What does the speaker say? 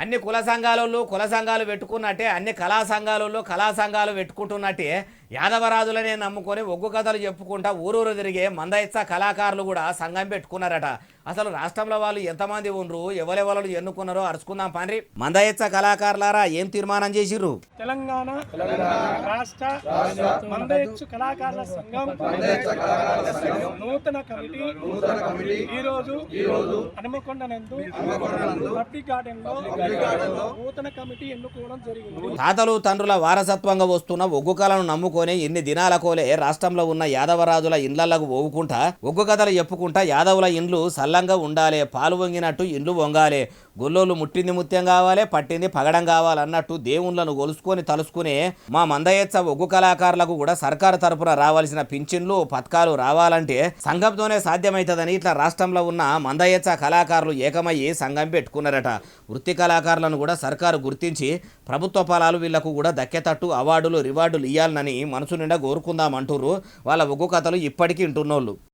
అన్ని కుల సంఘాలలో కుల సంఘాలు పెట్టుకున్నట్టే అన్ని కళా సంఘాలలో కళా సంఘాలు పెట్టుకుంటున్నట్టే యాదవరాజులనే నమ్ముకొని ఒగ్గు కథలు చెప్పుకుంటా ఊరూరు తిరిగే మందయిత్స కళాకారులు కూడా సంఘం పెట్టుకున్నారట. అసలు రాష్ట్రంలో వాళ్ళు ఎంతమంది ఉండ్రు? ఎవరెవరు ఎన్నుకున్నారో అరుచుకుందాం పాండ్రి. మందయిత్స కళాకారులారా ఏం తీర్మానం చేసిర్రు? తెలంగాణ రాష్ట్ర కళాకారుల సంఘం నూతన కమిటీ ఈ రోజు హనుమకొండ నందు పబ్లిక్ గార్డెన్లో నూతన కమిటీ ఎన్నుకోవడం జరిగింది. తాతలు తండ్రుల వారసత్వంగా వస్తున్న ఒగ్గు కళను నమ్ముకొని ఎన్ని దినాల కోలే రాష్ట్రంలో ఉన్న యాదవరాజుల ఇండ్లకు ఓవుకుంటా ఒగ్గు కథలు చెప్పుకుంటా యాదవుల ఇండ్లు సల్లంగా ఉండాలి పాలు వంగినట్టు ఇండ్లు వంగాలి గొల్లోళ్ళు ముట్టింది ముత్యం కావాలి పట్టింది పగడం కావాలన్నట్టు దేవుళ్ళను గొలుసుకొని తలుసుకునే మా మందయత్స ఒగ్గు కళాకారులకు కూడా సర్కారు తరపున రావాల్సిన పింఛన్లు పథకాలు రావాలంటే సంఘంతోనే సాధ్యమవుతుందని ఇట్లా రాష్ట్రంలో ఉన్న మందయత్స కళాకారులు ఏకమయ్యి సంఘం పెట్టుకున్నారట. వృత్తి కళాకారులను కూడా సర్కారు గుర్తించి ప్రభుత్వ ఫలాలు వీళ్ళకు కూడా దక్కేటట్టు అవార్డులు రివార్డులు ఇవ్వాలని మనసు నిండా కోరుకుందామంటుర్రు వాళ్ళ ఒగ్గు కథలు ఇప్పటికీ వింటున్నోళ్ళు.